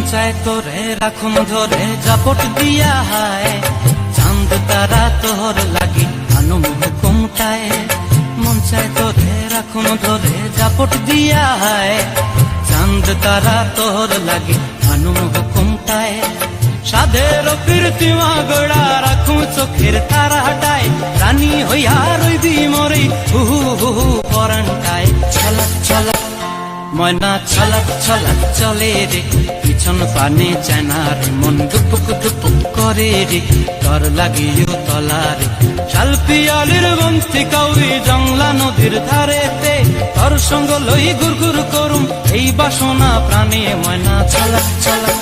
চায় তোরে, রাখুন ধরে, জাপট দিয়া হায়। চাঁদ, তারা তোর লাগি আনুম হুকুমটায় মন চায় তোরে, রাখুন ধরে, জাপট দিয়া হায়। চাঁদ, তারা তোর লাগি আনুম হুকুমটায় সাধের কীর্তিমা গোড়া রাখুন চোখের তারা হাটায় রানী হইয়া রইবি মরে, হুহু হুহু, পরান্টায়। ছলক ছলক, ময়না, ছলক ছলক, চলে রে। পিছন পানে চেনার মন ধুপুক ধুপুক করে রে তর লাগিও তলারে। শালপিয়ালির বন্তি কাউরি জংলা নদীর ধারেতে, তর সঙ্গ লই গুর গুর করুম, এই বাসনা প্রাণে ময়না চলা ছলক